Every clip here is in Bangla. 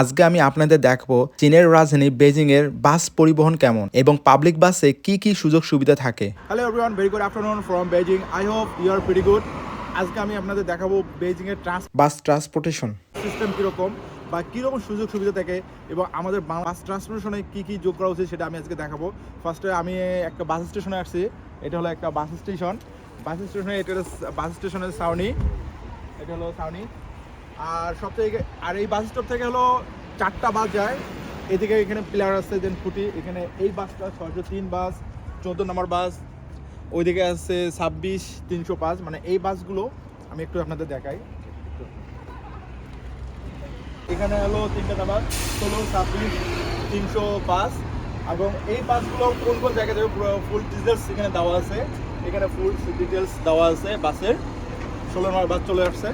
আজকে আমি আপনাদের দেখাবো চীনের রাজধানী বেজিং এর বাস পরিবহন কেমন এবং পাবলিক বাসে কি কি সুযোগ সুবিধা থাকে। Hello everyone very good afternoon from Beijing I hope you are very good আজকে আমি আপনাদের দেখাবো বেজিং এর ট্রান্স বাস ট্রান্সপোর্টেশন সিস্টেম কীরকম বা কীরকম সুযোগ সুবিধা থাকে এবং আমাদের বাস ট্রান্সপোর্টেশনে কী কী যোগ করা উচিত সেটা আমি আজকে দেখাবো। ফার্স্টে আমি একটা বাস স্টেশনে আসছি। এটা হলো একটা বাস স্টেশন। বাস স্টেশনে এটা বাস স্টেশনের সাউনি এটা হলো সাউনি আর সব থেকে আর এই বাস স্টপ থেকে হলো চারটা বাস যায়। এদিকে এখানে প্লেয়ার আছে দেন ফুটি, এখানে এই বাসটা ছয়শো তিন বাস চোদ্দ নম্বর বাস ওইদিকে আছে ছাব্বিশ তিনশো পাঁচ। মানে এই বাসগুলো আমি একটু আপনাদের দেখাই। এখানে হলো তিনটা নাম্বার ষোলো, ছাব্বিশ, তিনশো পাঁচ। এবং এই বাসগুলো কোন কোন জায়গায় যাবে, পুরো ফুল ডিটেলস এখানে দেওয়া আছে। এখানে ফুল ডিটেলস দেওয়া আছে বাসের ষোলো নম্বর বাস চলে আসছে।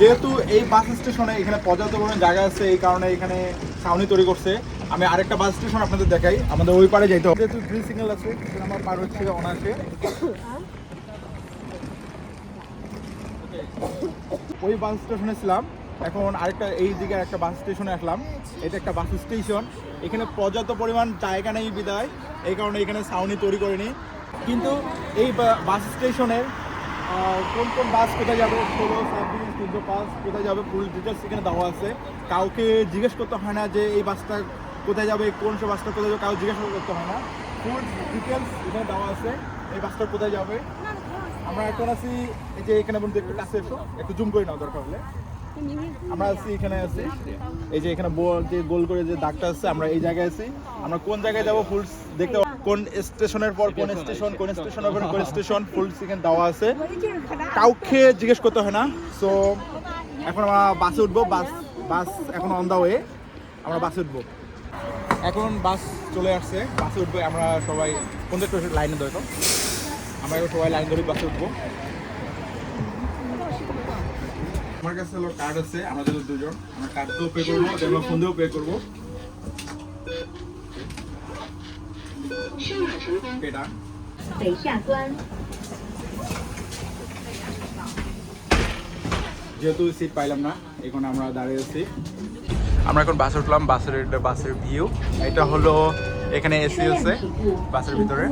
যেহেতু এই বাস স্টেশনে এখানে পর্যাপ্ত পরিমাণ জায়গা আছে, এই কারণে এখানে ছাউনি তৈরি করছে। আমি আরেকটা বাস স্টেশন আপনাদের দেখাই, আমাদের ওই পারে যাইতে হবে। যেহেতু গ্রিন সিগন্যাল আছে আমার পার হচ্ছে অনায়াসে। ওই বাস স্টেশনে ছিলাম, এখন আরেকটা এই দিকে একটা বাস স্টেশনে আসলাম। এটা একটা বাস স্টেশন, এখানে পর্যাপ্ত পরিমাণ জায়গা নেই বিদায়, এই কারণে এখানে ছাউনি তৈরি করিনি। কিন্তু এই বাস স্টেশনের কোন কোন বাস কোথায় যাবে? ষোলো, ছাব্বিশ, তিনশো পাঁচ, কোথায় যাবে? ফুল ডিটেলস এখানে দেওয়া আছে। কাউকে জিজ্ঞেস করতে হয় না যে এই বাসটা কোথায় যাবে, কোন সব বাসটা কোথায় যাবে কাউ জিজ্ঞেস করতে হয় না। ফুল ডিটেলস এখানে দেওয়া আছে এই বাসটা কোথায় যাবে। আমরা এখন আছি, এই যে এখানে বন্ধু একটু কাছে এসো। একটু জুম করে নাও, দরকার হলে। আমরা আছি, এখানে আছি। এই যে এখানে যে গোল করে যে দাগটা আছে, আমরা এই জায়গায় আছি। আমরা কোন জায়গায় যাব ফুল দেখতে। কোন স্টেশনের পর কোন স্টেশন কোন স্টেশনের পর কোন স্টেশন ফুল সেখানে দেওয়া আছে। কাউকে জিজ্ঞেস করতে হয় না। সো এখন আমরা বাসে উঠবো বাস বাস এখন অন দা ওয়ে আমরা বাসে উঠবো। এখন বাস চলে আসছে বাসে উঠবো আমরা সবাই কোন লাইনে ধরো। আমরা এখন সবাই লাইন ধরে বাসে উঠবো। আমার কাছে হলো কার্ড আছে আমাদের দুজন আমরা কার্ড দিয়েও পে করব ফোন দিয়েও পে করব। এটা 北下关。 যেহেতু সিট পাইলাম না এখন আমরা দাঁড়িয়ে আছি আমরা এখন বাসে উঠলাম বাসের এটা বাসের ভিউ এটা হলো এখানে এসি আছে বাসের ভিতরে।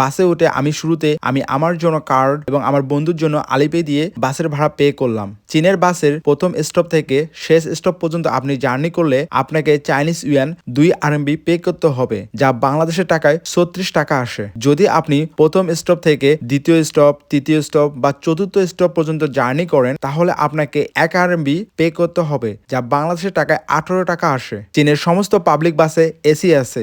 বাসে উঠে আমি শুরুতে আমি আমার জন্য কার্ড এবং আমার বন্ধুর জন্য আলিপে দিয়ে বাসের ভাড়া পে করলাম। চীনের বাসের প্রথম স্টপ থেকে শেষ স্টপ পর্যন্ত আপনি জার্নি করলে আপনাকে চাইনিজ ইউয়ান দুই আরএমবি পে করতে হবে যা বাংলাদেশের টাকায় ছত্রিশ টাকা আসে। যদি আপনি প্রথম স্টপ থেকে দ্বিতীয় স্টপ তৃতীয় স্টপ বা চতুর্থ স্টপ পর্যন্ত জার্নি করেন তাহলে আপনাকে এক আরএমবি পে করতে হবে যা বাংলাদেশের টাকায় আঠারো টাকা আসে। চীনের সমস্ত পাবলিক বাসে এসি আছে।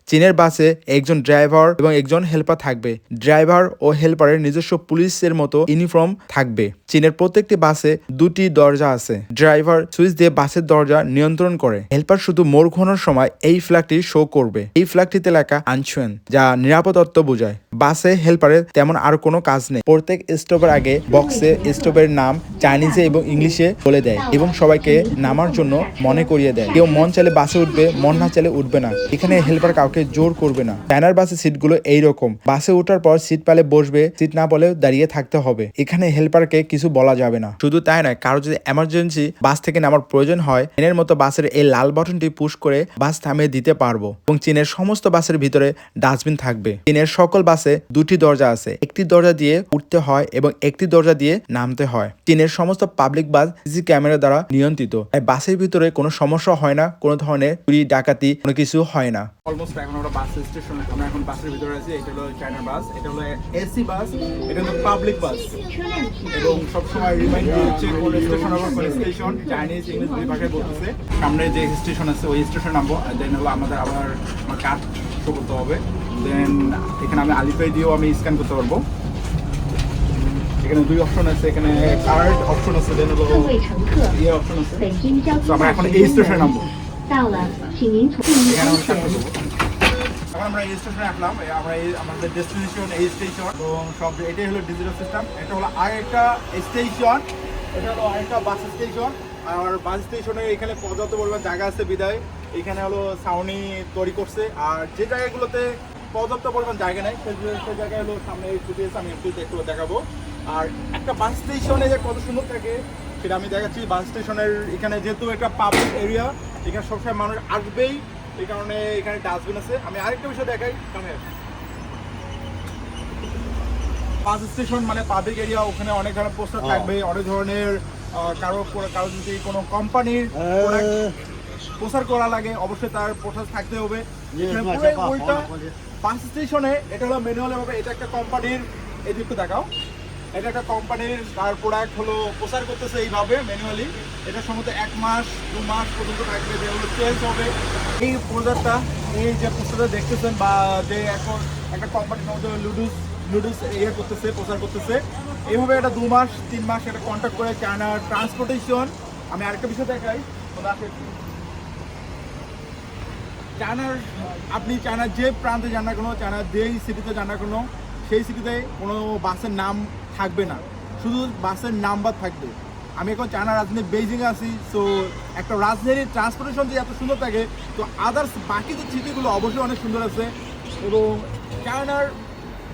চীনের বাসে একজন ড্রাইভার এবং একজন হেল্পার থাকবে। ড্রাইভার ও হেল্পারের নিজস্ব পুলিশের মতো ইউনিফর্ম থাকবে। চীনের প্রত্যেকটি বাসে দুটি দরজা আছে। ড্রাইভার সুইচ দিয়ে বাসের দরজা নিয়ন্ত্রণ করে। হেল্পার শুধু মোড় ঘোরানোর সময় এই ফ্ল্যাগটি শো করবে। এই ফ্ল্যাগটিতে লেখা আনছুয়েন যা নিরাপদত্ব বোঝায়। বাসে হেল্পারের তেমন আর কোনো কাজ নেই। প্রত্যেক স্টপের আগে বক্সে স্টপের নাম চাইনিজে এবং ইংলিশে বলে দেয় এবং সবাইকে নামার জন্য মনে করিয়ে দেয়। কেউ মন চাইলে বাসে উঠবে, মন না চাইলে উঠবে না। এখানে হেল্পার কাউকে জোর করবে না। চায়নার বাসের সিটগুলো এইরকম। বাসে ওঠার পর সিট পালে বসবে, সিট না বলে দাঁড়িয়ে থাকতে হবে। এখানে হেল্পারকে কিছু বলা যাবে না। শুধু তাই নয়, কারও যদি এমার্জেন্সি বাস থেকে নামার প্রয়োজন হয় ট্রেনের মতো বাসের এই লাল বাটনটি পুশ করে বাস থামিয়ে দিতে পারব। এবং চীনের সমস্ত বাসের ভিতরে ডাস্টবিন থাকবে। চীনের সকল বাসে দুটি দরজা আছে। একটি দরজা দিয়ে উঠতে হয় এবং একটি দরজা দিয়ে নামতে হয়। চীনের সমস্ত পাবলিক বাস সিসি ক্যামেরা দ্বারা নিয়ন্ত্রিত। তাই বাসের ভিতরে কোনো সমস্যা হয় না, কোনো ধরনের চুরি, ডাকাতি কোনো কিছু হয় না। অলমোস্ট এখন আমরা বাস স্টেশন আমরা এখন বাসের ভিতরে আছি এটা হলো চায়না বাস এটা হলো এসি বাস এটা হলো পাবলিক বাস এবং সবসময় রিমাইন্ড কোন স্টেশন আবার কোন স্টেশন চাইনিজ ইংলিশ দুই ভাষায় বলতেছে। সামনে যে স্টেশন আছে ওই স্টেশন নামবো দেন হলো আমাদের আবার আমার কার্ড শো করতে হবে। দেন এখানে আমি আলিপে দিয়েও আমি স্ক্যান করতে পারব। এখানে দুই অপশন আছে এখানে কার্ড অপশন আছে দেন হলো ইয়ে অপশন আছে। আমরা এখন এই স্টেশন নামবো। 到了，请您注意 এখানে 安 আমরা স্টার্ট 全 করবো এখন আমরা এই স্টেশনে আসলাম এই আমরা এই আমাদের ডেস্টিনেশন এই স্টেশন এবং সব এটাই হলো ডিজিটাল সিস্টেম এটা হলো আরেকটা স্টেশন এটা হলো আরেকটা বাস স্টেশন আর বাস স্টেশনে এখানে পর্যাপ্ত পরিমাণ জায়গা আছে বিদায় এখানে হলো ছাউনি তৈরি করছে আর যে জায়গাগুলোতে পর্যাপ্ত পরিমাণ জায়গা নেই সেই সেই জায়গায় হলো সামনে এই ফুটেজ আমি একটু একটু দেখাবো আর একটা বাস স্টেশনে যে কত সুন্দর থাকে সেটা আমি দেখাচ্ছি বাস স্টেশনের এখানে যেহেতু একটা পাবলিক এরিয়া এখানে সবসময় মানুষ আসবেই এই কারণে এখানে ডাস্টবিন আছে। আমি আরেকটা বিষয় দেখাই সামনে বাস স্টেশন মানে পাবলিক এরিয়া ওখানে অনেক ধরনের পোস্টার থাকবে অনেক ধরনের কারও কারও যদি কোনো কোম্পানির প্রচার করা লাগে অবশ্যই তার পোস্টার থাকতে হবে। বাস স্টেশনে এটা হলো ম্যানুয়াল ভাবে এটা একটা কোম্পানির এই দিকটা দেখাও। এটা একটা কোম্পানির তার প্রোডাক্ট হলো, প্রচার করতেছে এইভাবে ম্যানুয়ালি এটা সম্ভবত এক মাস, দু মাস পর্যন্ত থাকবে যেগুলো চেঞ্জ হবে। এই প্রোডাক্টটা এই যে পোস্টারটা দেখতেছেন বা যে এখন একটা কোম্পানি সম্ভবত লুডুস লুডুস ইয়ে করতেছে, প্রচার করতেছে। এইভাবে এটা দু মাস, তিন মাস এটা কন্ট্যাক্ট করে চায়নার ট্রান্সপোর্টেশন আমি আরেকটা বিষয় দেখাই। চায়নার আপনি চায়নার যে প্রান্তে যান না কোনো চায়নার যেই সিটিতে যান না কোনো, সেই সিটিতে কোনো বাসের নাম থাকবে না। শুধু বাসের নাম্বার থাকবে। আমি এখন চায়না রাজধানী বেইজিংয়ে আছি সো একটা রাজধানীর ট্রান্সপোর্টেশন যে এত সুন্দর থাকে, তো আদার্স বাকি যে সিটিগুলো অবশ্যই অনেক সুন্দর আছে। এবং চায়নার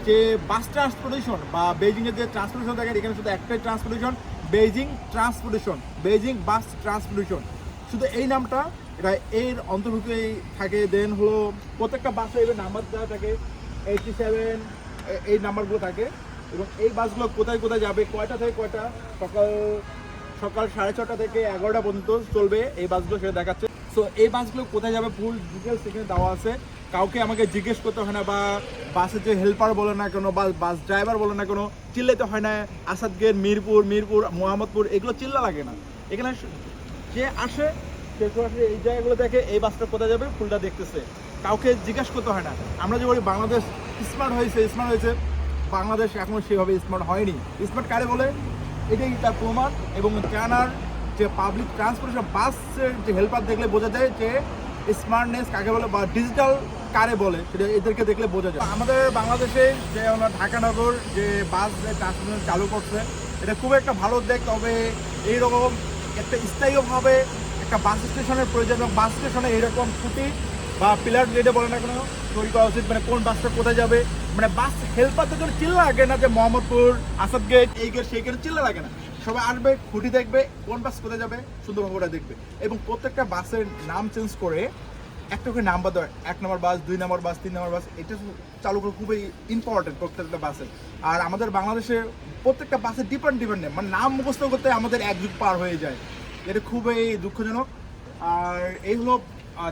যে বাস ট্রান্সপোর্টেশন বা বেইজিংয়ের যে ট্রান্সপোর্টেশন থাকে, এখানে শুধু একটাই transportation Beijing transportation Beijing bus transportation শুধু এই নামটা, এটা এর অন্তর্ভুক্তই থাকে। দেন হলো প্রত্যেকটা বাসে এবার নাম্বার দেওয়া থাকে এইটটি সেভেন এই নাম্বারগুলো থাকে। এবং এই বাসগুলো কোথায় কোথায় যাবে, কয়টা থেকে কয়টা? সকাল সকাল সাড়ে ছটা থেকে এগারোটা পর্যন্ত চলবে এই বাসগুলো সেটা দেখাচ্ছে। সো এই বাসগুলো কোথায় যাবে ফুল ডিটেলস এখানে দেওয়া আছে। কাউকে আমাকে জিজ্ঞেস করতে হয় না বা বাসের যে হেল্পার বলে না কেন বা বাস ড্রাইভার বলে না কেন, চিল্লাইতে হয় না। আসাদগের মিরপুর মিরপুর, মোহাম্মদপুর, এগুলো চিল্লা লাগে না। এখানে যে আসে, সে সরাসরি এই জায়গাগুলো দেখে এই বাসটা কোথায় যাবে ফুলটা দেখতেছে। কাউকে জিজ্ঞাসা করতে হয় না। আমরা যে বলি বাংলাদেশ স্মার্ট হয়েছে স্মার্ট হয়েছে। বাংলাদেশ এখনও সেভাবে স্মার্ট হয়নি। স্মার্ট কারে বলে? এটাই তার প্রমাণ এবং চায়নার যে পাবলিক ট্রান্সপোর্টেশন বাসের যে হেল্পার দেখলে বোঝা যায় যে স্মার্টনেস কাকে বলে বা ডিজিটাল কারে বলে, সেটা এদেরকে দেখলে বোঝা যায়। আমাদের বাংলাদেশে যে আমরা ঢাকা নগর যে বাস যে ট্রান্সপোর্টেশন চালু করছে, এটা খুব একটা ভালো উদ্যোগ তবে এইরকম একটা স্থায়ীভাবে একটা বাস স্টেশনের প্রয়োজন বাস স্টেশনে এরকম খুঁটি বা পিলার যেটা বলে না কোনো তৈরি করা উচিত মানে কোন বাসটা কোথায় যাবে? মানে বাস হেল্পারদের জন্য চিল্লা লাগে না যে মোহাম্মদপুর, আসাদ গেট এই গেট সেই গেট চিল্লা লাগে না। সবাই আসবে, খুঁটি দেখবে, কোন বাস কোথায় যাবে, সুন্দরভাবে ওটা দেখবে। এবং প্রত্যেকটা বাসের নাম চেঞ্জ করে, একটা করে নাম্বার দেওয়া, এক নম্বর বাস দুই নম্বর বাস তিন নম্বর বাস এটা চালু করে খুবই ইম্পর্টেন্ট প্রত্যেকটা বাসের আর আমাদের বাংলাদেশে প্রত্যেকটা বাসে ডিফারেন্ট ডিফারেন্ট নেম মানে নাম মুখস্থ করতে আমাদের এক যুগ পার হয়ে যায়। এটা খুবই দুঃখজনক। আর এই হলো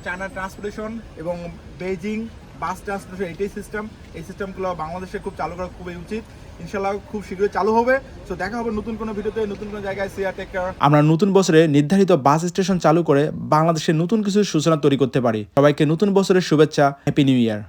চায়না ট্রান্সপোর্টেশন এবং বেজিং বাস ট্রান্সপোর্টেশন এটাই সিস্টেম এই সিস্টেমগুলো বাংলাদেশে খুব চালু করা খুবই উচিত। ইনশাল্লাহ খুব শীঘ্রই চালু হবে। তো দেখা হবে নতুন কোনো ভিডিওতে, নতুন কোনো জায়গায়। সিয়া টেক আমরা নতুন বছরে নির্ধারিত বাস স্টেশন চালু করে বাংলাদেশে নতুন কিছু সূচনা তৈরি করতে পারি। সবাইকে নতুন বছরের শুভেচ্ছা হ্যাপি নিউ ইয়ার